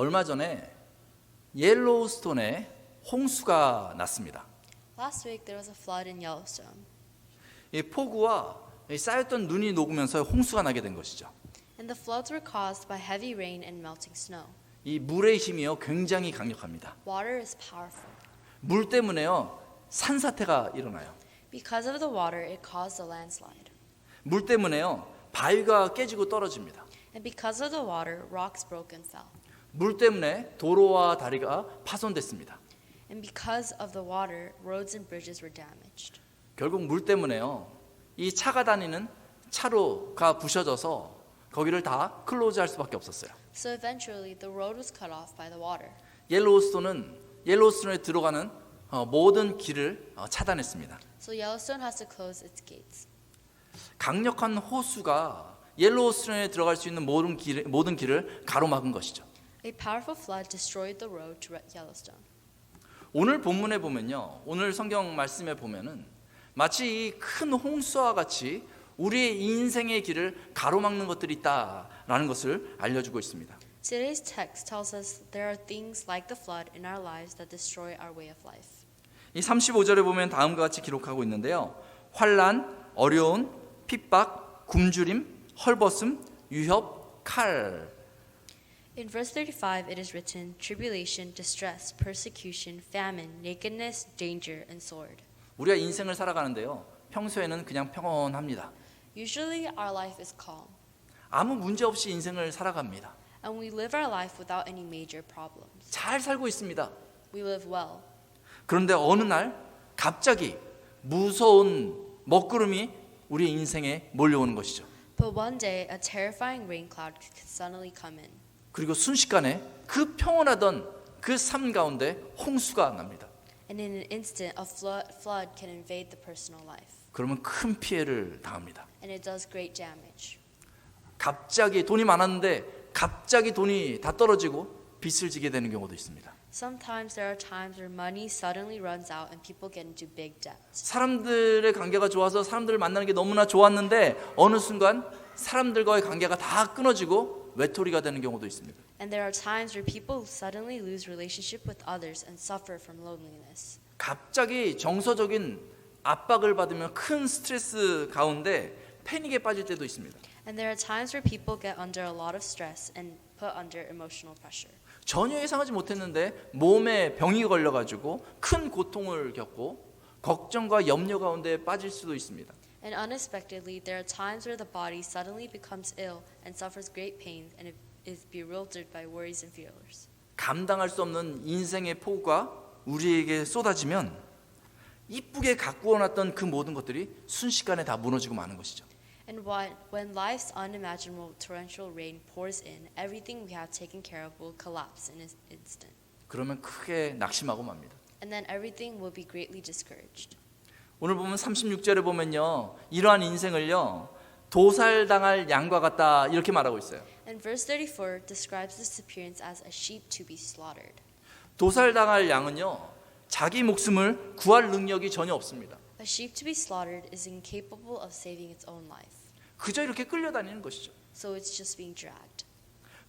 얼마 전에 옐로우스톤에 홍수가 났습니다. Last week there was a flood in Yellowstone, 이 폭우와 이 쌓였던 눈이 녹으면서 홍수가 나게 된 것이죠. and the floods were caused by heavy rain and melting snow. 이 물의 힘이요 굉장히 강력합니다. Water is powerful. 물 때문에요 산사태가 일어나요. Because of the water, it caused a landslide. 물 때문에요 바위가 깨지고 떨어집니다. And because of the water, rocks broke and fell. 물 때문에 도로와 다리가 파손됐습니다. And because of the water, roads and bridges were damaged. 결국 물 때문에요 이 차가 다니는 차로가 부셔져서 거기를 다 클로즈할 수밖에 없었어요. So eventually, the road was cut off by the water. 옐로우스톤은 옐로우스톤에 들어가는 어, 모든 길을 어, 차단했습니다. So Yellowstone has to close its gates. 강력한 호수가 옐로우스톤에 들어갈 수 있는 모든 길 모든 길을 가로막은 것이죠. A powerful flood destroyed the road to Yellowstone. 오늘 본문에 보면요. 오늘 성경 말씀에 보면은 마치 이큰 홍수와 같이 우리의 인생의 길을 가로막는 것들이 있다라는 것을 알려주고 있습니다. Today's text tells us there are things like the flood in our lives that destroy our way of life. 이 35절에 보면 다음과 같이 기록하고 있는데요. 환란, 어려운, 핍박, 굶주림, 헐벗음, 유협, 칼. In verse 35, it is written tribulation, distress, persecution, famine, nakedness, danger, and sword. 우리가 인생을 살아가는데요. 평소에는 그냥 평온합니다. Usually, our life is calm, 아무 문제 없이 인생을 살아갑니다. and we live our life without any major problems. 잘 살고 있습니다. We live well. 그런데 어느 날 갑자기 무서운 먹구름이 우리 인생에 몰려오는 것이죠. But one day, a terrifying rain cloud could suddenly come in. 그리고 순식간에 그 평온하던 그 삶 가운데 홍수가 납니다. And in an instant, a flood, flood can invade the personal life, 그러면 큰 피해를 당합니다. and it does great damage. 갑자기 돈이 많았는데 갑자기 돈이 다 떨어지고 빚을 지게 되는 경우도 있습니다. Sometimes there are times where money suddenly runs out and people get into big debt. 사람들의 관계가 좋아서 사람들을 만나는 게 너무나 좋았는데 어느 순간 사람들과의 관계가 다 끊어지고 외톨이가 되는 경우도 있습니다. And there are times where people suddenly lose relationship with others and suffer from loneliness. 갑자기 정서적인 압박을 받으면 큰 스트레스 가운데 패닉에 빠질 때도 있습니다. And there are times where people get under a lot of stress and put under emotional pressure. 전혀 예상하지 못했는데 몸에 병이 걸려 가지고 큰 고통을 겪고 걱정과 염려 가운데 빠질 수도 있습니다. And unexpectedly, there are times where the body suddenly becomes ill and suffers great pain and it is bewildered by worries and fears. 감당할 수 없는 인생의 폭우가 우리에게 쏟아지면 이쁘게 가꾸어 놨던 그 모든 것들이 순식간에 다 무너지고 마는 것이죠. And when, when life's unimaginable torrential rain pours in, everything we have taken care of will collapse in an instant. 그러면 크게 낙심하고 맙니다. And then everything will be greatly discouraged. 오늘 보면 36절에 보면요. 이러한 인생을요. 도살당할 양과 같다 이렇게 말하고 있어요. And verse 34 describes this appearance as a sheep to be slaughtered. 도살당할 양은요. 자기 목숨을 구할 능력이 전혀 없습니다. A sheep to be slaughtered is incapable of saving its own life, 그저 이렇게 끌려다니는 것이죠. so it's just being dragged.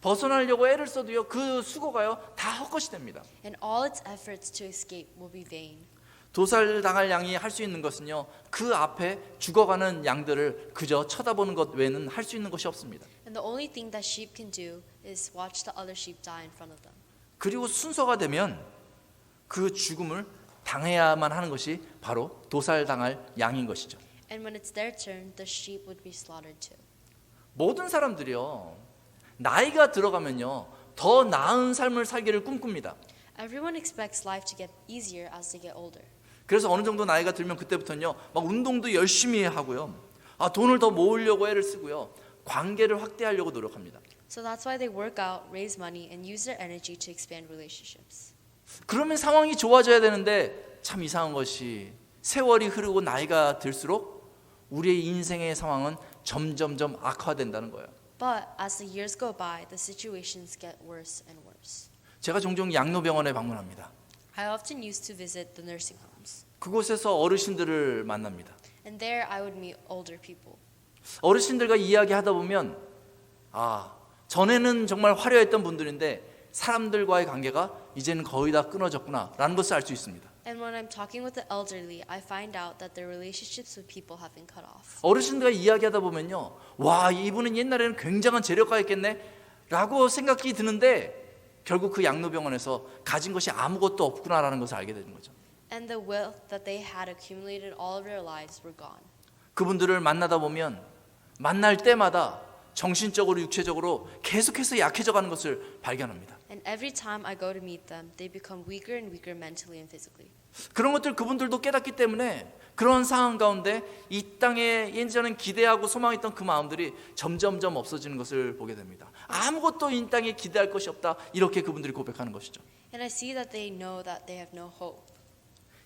벗어나려고 애를 써도요. 그 수고가요. 다 헛것이 됩니다. And all its efforts to escape will be vain. 도살당할 양이 할 수 있는 것은요. 그 앞에 죽어가는 양들을 그저 쳐다보는 것 외에는 할 수 있는 것이 없습니다. And the only thing that sheep can do is watch the other sheep die in front of them. 그리고 순서가 되면 그 죽음을 당해야만 하는 것이 바로 도살당할 양인 것이죠. And when it's their turn, the sheep would be slaughtered too. 모든 사람들이요. 나이가 들어가면요. 더 나은 삶을 살기를 꿈꿉니다. Everyone expects life to get easier as they get older. 그래서 어느 정도 나이가 들면 그때부터는요. 막 운동도 열심히 하고요. 아, 돈을 더 모으려고 애를 쓰고요. 관계를 확대하려고 노력합니다. So that's why they work out, raise money, and use their energy to expand relationships. 그러면 상황이 좋아져야 되는데 참 이상한 것이 세월이 흐르고 나이가 들수록 우리의 인생의 상황은 점점점 악화된다는 거예요. But as the years go by, the situations get worse and worse. 제가 종종 양로병원에 방문합니다. I often used to visit the nursing homes, 그곳에서 어르신들을 만납니다. and there I would meet older people. 어르신들과 이야기하다 보면 아 전에는 정말 화려했던 분들인데 사람들과의 관계가 이제는 거의 다 끊어졌구나라는 것을 알 수 있습니다. And when I'm talking with the elderly, I find out that their relationships with people have been cut off. 어르신들과 이야기하다 보면요, 와 이분은 옛날에는 굉장한 재력가였겠네라고 생각이 드는데 결국 그 양로병원에서 가진 것이 아무것도 없구나라는 것을 알게 되는 거죠. And the wealth that they had accumulated all of their lives were gone. 그분들을 만나다 보면 만날 때마다 정신적으로 육체적으로 계속해서 약해져 가는 것을 발견합니다. And every time I go to meet them, they become weaker and weaker mentally and physically. 그런 것들 그분들도 깨닫기 때문에 그런 상황 가운데 이 땅에 예전엔 기대하고 소망했던 그 마음들이 점점점 없어지는 것을 보게 됩니다. 아무것도 이 땅에 기대할 것이 없다. 이렇게 그분들이 고백하는 것이죠. And I see that they know that they have no hope.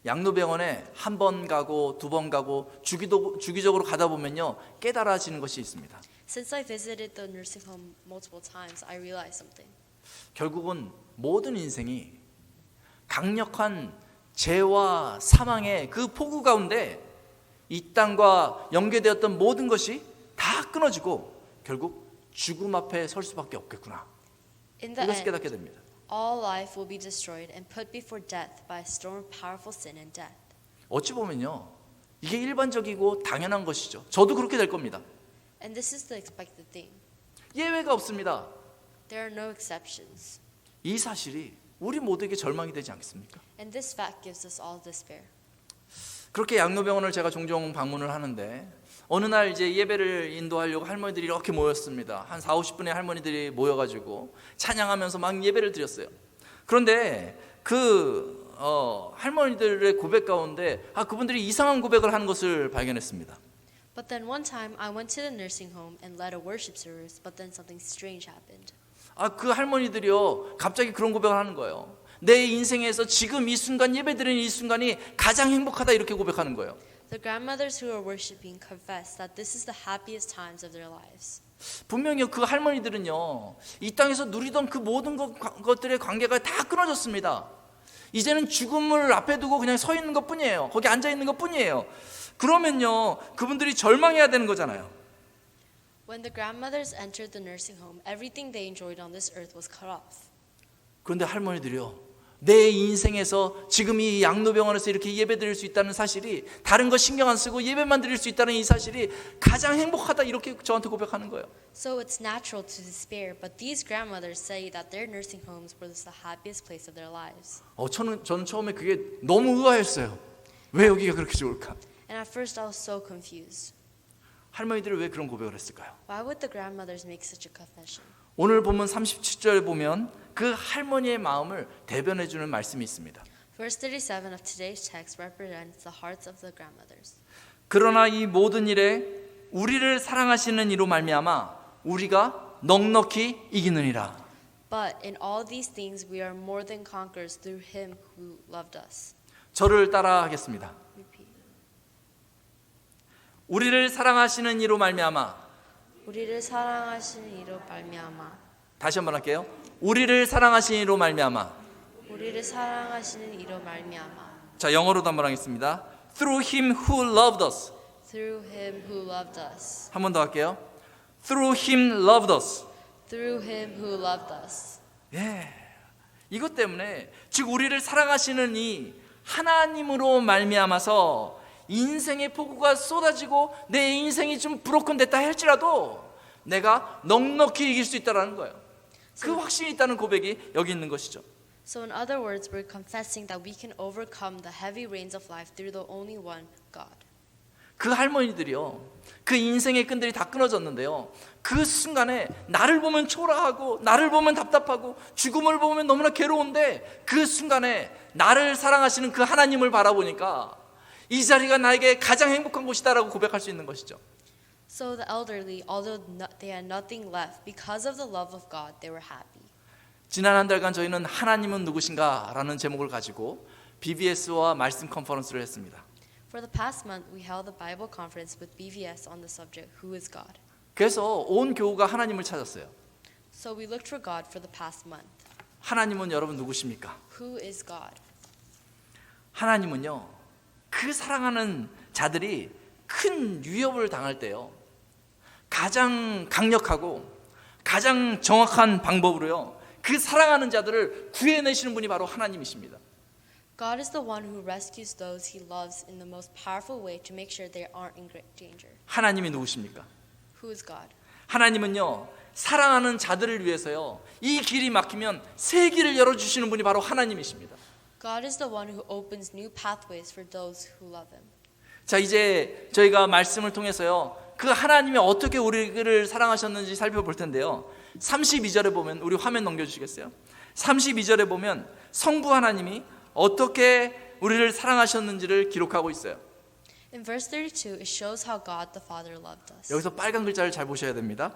양로병원에 한 번 가고 두 번 가고 주기도, 주기적으로 가다 보면요 깨달아지는 것이 있습니다. Since I visited the nursing home multiple times, I realized something. 결국은 모든 인생이 강력한 죄와 사망의 그 폭우 가운데 이 땅과 연계되었던 모든 것이 다 끊어지고 결국 죽음 앞에 설 수밖에 없겠구나. 이것을 end, 깨닫게 됩니다. All life will be destroyed and put before death by a storm of powerful sin and death. 어찌 보면요. 이게 일반적이고 당연한 것이죠. 저도 그렇게 될 겁니다. And this is the expected thing. 예외가 없습니다. There are no exceptions. 이 사실이 우리 모두에게 절망이 되지 않겠습니까? And this fact gives us all despair. 그렇게 양로병원을 제가 종종 방문을 하는데 어느 날 이제 예배를 인도하려고 할머니들이 이렇게 모였습니다. 한 4, 50분의 할머니들이 모여 가지고 찬양하면서 막 예배를 드렸어요. 그런데 그 어, 할머니들의 고백 가운데 아 그분들이 이상한 고백을 하는 것을 발견했습니다. But then one time I went to the nursing home and led a worship service, but then something strange happened. 아 그 할머니들이요 갑자기 그런 고백을 하는 거예요. 내 인생에서 지금 이 순간 예배드리는 이 순간이 가장 행복하다 이렇게 고백하는 거예요. The grandmothers who were worshiping confessed that this is the happiest times of their lives. 분명히 그 할머니들은요 이 땅에서 누리던 그 모든 것, 것들의 관계가 다 끊어졌습니다. 이제는 죽음을 앞에 두고 그냥 서 있는 것 뿐이에요. 거기 앉아 있는 것 뿐이에요. 그러면요 그분들이 절망해야 되는 거잖아요. When the grandmothers entered the nursing home, everything they enjoyed on this earth was cut off. 그런데 할머니들이요 내 인생에서 지금 이 양로병원에서 이렇게 예배 드릴 수 있다는 사실이 다른 거 신경 안 쓰고 예배만 드릴 수 있다는 이 사실이 가장 행복하다 이렇게 저한테 고백하는 거예요. So it's natural to despair, but these grandmothers say that their nursing homes were the happiest place of their lives. 어 저는 저는 처음에 그게 너무 의아했어요. 왜 여기가 그렇게 좋을까? And at first I was so confused. 할머니들이 왜 그런 고백을 했을까요? Why would the grandmothers make such a confession? 오늘 보면 37절에 보면 그 할머니의 마음을 대변해 주는 말씀이 있습니다. Verse 37 of today's text represents the hearts of the grandmothers. 그러나 이 모든 일에 우리를 사랑하시는 이로 말미암아 우리가 넉넉히 이기느니라. But in all these things we are more than conquerors through him who loved us. 저를 따라 하겠습니다. Repeat. 우리를 사랑하시는 이로 말미암아 우리를 사랑하시는 이로 말미암아 다시 한번 할게요. 우리를 사랑하시는 이로 말미암아 우리를 사랑하시는 이로 말미암아 자 영어로도 한번 하겠습니다. Through him who loved us. through him who loved us 한 번 더 할게요. Through him loved us. through him who loved us 예. 이것 때문에 즉 우리를 사랑하시는 이 하나님으로 말미암아서 인생의 폭우가 쏟아지고 내 인생이 좀 브로큰 됐다 할지라도 내가 넉넉히 이길 수 있다라는 거예요. 그 확신이 있다는 고백이 여기 있는 것이죠. So in other words we're confessing that we can overcome the heavy rains of life through the only one God 그 할머니들이요. 그 인생의 끈들이 다 끊어졌는데요. 그 순간에 나를 보면 초라하고 나를 보면 답답하고 죽음을 보면 너무나 괴로운데 그 순간에 나를 사랑하시는 그 하나님을 바라보니까 이 자리가 나에게 가장 행복한 곳이다라고 고백할 수 있는 것이죠. So the elderly although no, they had nothing left because of the love of God they were happy 지난 한 달간 저희는 하나님은 누구신가라는 제목을 가지고 BBS와 말씀 컨퍼런스를 했습니다. For the past month we held a Bible conference with BVS on the subject who is God 그래서 온 교우가 하나님을 찾았어요. So we looked for God for the past month 하나님은 여러분 누구십니까? Who is God? 하나님은요, 그 사랑하는 자들이 큰 위협을 당할 때요, 가장 강력하고 가장 정확한 방법으로요, 그 사랑하는 자들을 구해내시는 분이 바로 하나님이십니다. God is the one who rescues those he loves in the most powerful way to make sure they aren't in great danger. 하나님이 누구십니까? Who is God? 하나님은요 사랑하는 자들을 위해서요 이 길이 막히면 새 길을 열어 주시는 분이 바로 하나님이십니다. God is the one who opens new pathways for those who love him. 자 이제 저희가 말씀을 통해서요 그 하나님이 어떻게 우리를 사랑하셨는지 살펴볼 텐데요 32절에 보면 우리 화면 넘겨 주시겠어요? 32절에 보면 성부 하나님이 어떻게 우리를 사랑하셨는지를 기록하고 있어요 In verse 32, it shows how God the Father loved us. 여기서 빨간 글자를 잘 보셔야 됩니다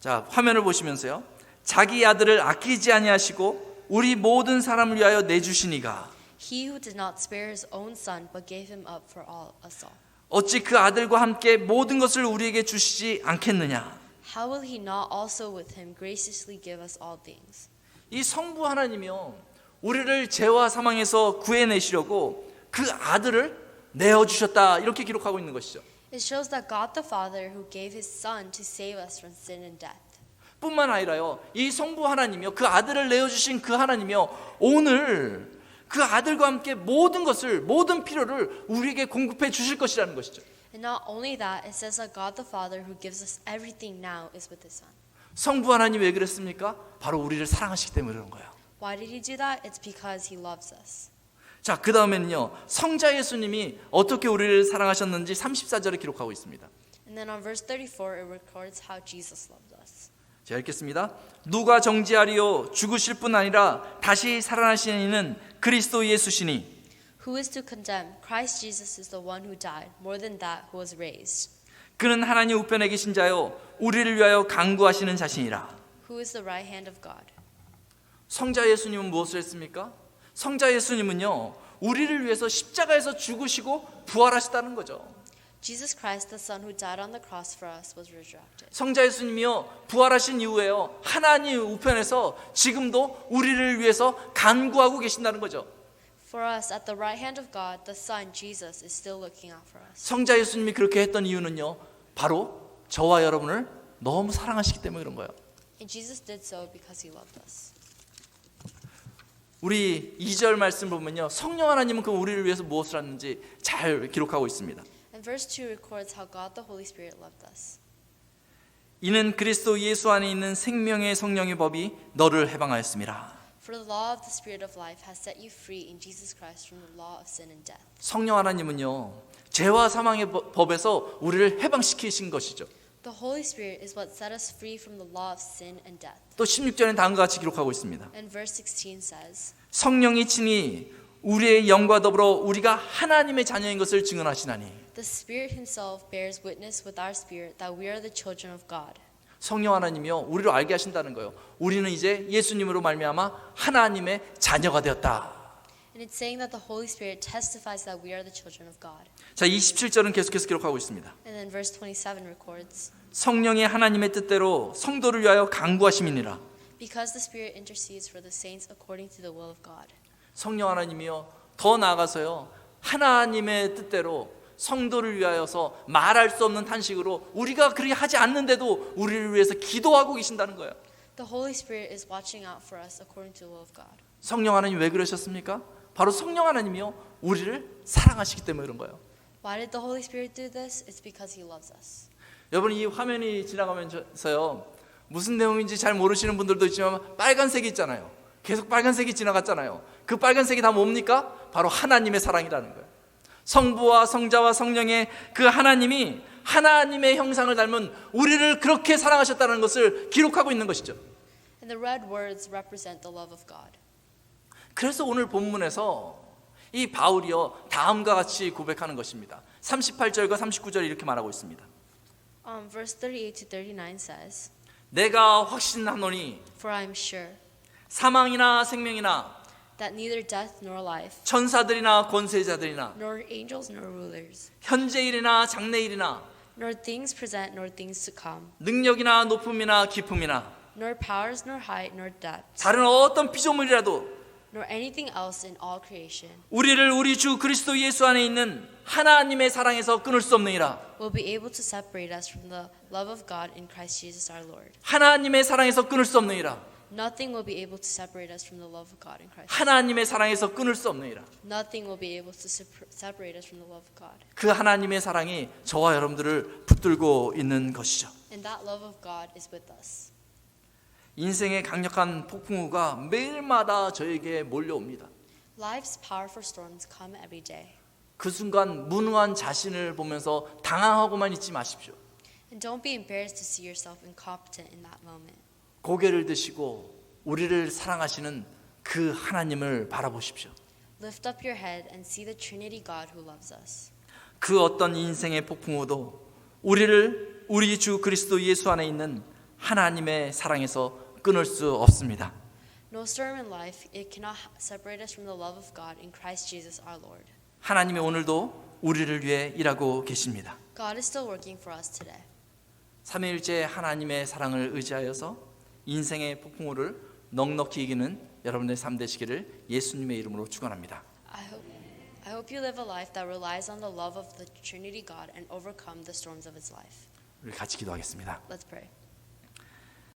자 화면을 보시면서요 자기 아들을 아끼지 아니하시고 우리 모든 사람을 위하여 내 주시니가 He who did not spare his own son, but gave him up for all us all. 어찌 그 아들과 함께 모든 것을 우리에게 주시지 않겠느냐 How will he not also with him graciously give us all things? 이 성부 하나님이요 우리를 죄와 사망에서 구해내시려고 그 아들을 내어 주셨다 이렇게 기록하고 있는 것이죠. It shows that God the Father who gave his son to save us from sin and death. 뿐만 아니라요 이 성부 하나님이요 그 아들을 내어 주신 그 하나님이요 오늘 그 아들과 함께 모든 것을 모든 필요를 우리에게 공급해 주실 것이라는 것이죠. And not only that, it says that God the Father who gives us everything now is with his son. 성부 하나님 왜 그랬습니까? 바로 우리를 사랑하시기 때문에 그런 거예요. Why did he do that? It's because he loves us. 자, 그 다음에는요, 성자 예수님이 어떻게 우리를 사랑하셨는지 34절에 기록하고 있습니다. And then on verse 34, it records how Jesus loved us. 제가 읽겠습니다. 누가 정지하리요 죽으실 뿐 아니라 다시 살아나시는 이는 그리스도 예수시니 Who is to condemn? Christ Jesus is the one who died, more than that, who was raised. 그는 하나님 우편에 계신 자요 우리를 위하여 강구하시는 자신이라. Who is the right hand of God? 성자 예수님은 무엇을 했습니까? 성자 예수님은요 우리를 위해서 십자가에서 죽으시고 부활하셨다는 거죠. Jesus Christ, the Son who died on the cross for us, was resurrected. 성자 예수님이요 부활하신 이후에요 하나님 우편에서 지금도 우리를 위해서 간구하고 계신다는 거죠. For us, at the right hand of God, the Son, Jesus, is still looking out for us. 성자 예수님이 그렇게 했던 이유는요 바로 저와 여러분을 너무 사랑하시기 때문에 그런 거예요. And Jesus did so because he loved us. 우리 2절 말씀 보면요 성령 하나님은 그 우리를 위해서 무엇을 하는지 잘 기록하고 있습니다. And verse 2 records how God the Holy Spirit loved us. 이는 그리스도 예수 안에 있는 생명의 성령의 법이 너를 해방하였습니다. For the law of the Spirit of life has set you free in Jesus Christ from the law of sin and death. 성령 하나님은요 죄와 사망의 법- 법에서 우리를 해방시키신 것이죠. The Holy Spirit is what set us free from the law of sin and death. 또 16절엔 다음과 같이 기록하고 있습니다. And verse 16 says, 성령이 친히 우리의 영과 더불어 우리가 하나님의 자녀인 것을 증언하시나니 The Spirit Himself bears witness with our spirit that we are the children of God. 성령 하나님이요 우리를 알게 하신다는 거예요. 우리는 이제 예수님으로 말미암아 하나님의 자녀가 되었다. And it's saying that the Holy Spirit testifies that we are the children of God. 자, 27절은 계속해서 기록하고 있습니다. And then verse 27 records, 성령이 하나님의 뜻대로 성도를 위하여 강구하심이니라. Because the Spirit intercedes for the saints according to the will of God. 성령 하나님이요 더 나아가서요 하나님의 뜻대로 성도를 위하여서 말할 수 없는 탄식으로 우리가 그렇게 하지 않는데도 우리를 위해서 기도하고 계신다는 거예요. The Holy Spirit is watching out for us according to the will of God. 성령 하나님 왜 그러셨습니까? 바로 성령 하나님이요 우리를 사랑하시기 때문에 그런 거예요. Why did the Holy Spirit do this? It's because He loves us. 여러분 이 화면이 지나가면서요 무슨 내용인지 잘 모르시는 분들도 있지만 빨간색이 있잖아요. 계속 빨간색이 지나갔잖아요. 그 빨간색이 다 뭡니까? 바로 하나님의 사랑이라는 거예요. 성부와 성자와 성령의 그 하나님이 하나님의 형상을 닮은 우리를 그렇게 사랑하셨다는 것을 기록하고 있는 것이죠. And the red words represent the love of God. 그래서 오늘 본문에서 이 바울이요 다음과 같이 고백하는 것입니다. 38절과 39절 이렇게 말하고 있습니다. Um, verse 38 to 39 says, 내가 확신하노니 For I am sure 사망이나 생명이나 that neither death nor life, 천사들이나 권세자들이나 nor angels nor rulers, 현재일이나 장래일이나 nor things present nor things to come, 능력이나 높음이나 기품이나 nor powers nor height nor depth, 다른 어떤 피조물이라도 nor anything else in all creation 우리를 우리 주 그리스도 예수 안에 있는 하나님의 사랑에서 끊을 수 없느니라 will be able to separate us from the love of God in Christ Jesus our Lord. 하나님의 사랑에서 끊을 수 없느니라 Nothing will be able to separate us from the love of God in Christ. 하나님의 사랑에서 끊을 수 없느니라. Nothing will be able to separ- separate us from the love of God. 그 하나님의 사랑이 저와 여러분들을 붙들고 있는 것이죠. And that love of God is with us. 인생의 강력한 폭풍우가 매일마다 저에게 몰려옵니다. Life's powerful storms come every day. 그 순간 무능한 자신을 보면서 당황하고만 있지 마십시오. And don't be embarrassed to see yourself incompetent in that moment. 고개를 드시고 우리를 사랑하시는 그 하나님을 바라보십시오. Lift up your head and see the Trinity God who loves us. 그 어떤 인생의 폭풍우도 우리를 우리 주 그리스도 예수 안에 있는 하나님의 사랑에서 끊을 수 없습니다. No storm in life, it cannot separate us from the love of God in Christ Jesus our Lord. 하나님이 오늘도 우리를 위해 일하고 계십니다. God is still working for us today. 삼위일체 하나님의 사랑을 의지하여서 인생의 폭풍우를 넉넉히 이기는 여러분의 삶 되시기를 예수님의 이름으로 축원합니다. I hope, I hope you live a life that relies on the love of the Trinity God and overcome the storms of its life. 우리 같이 기도하겠습니다. Let's pray.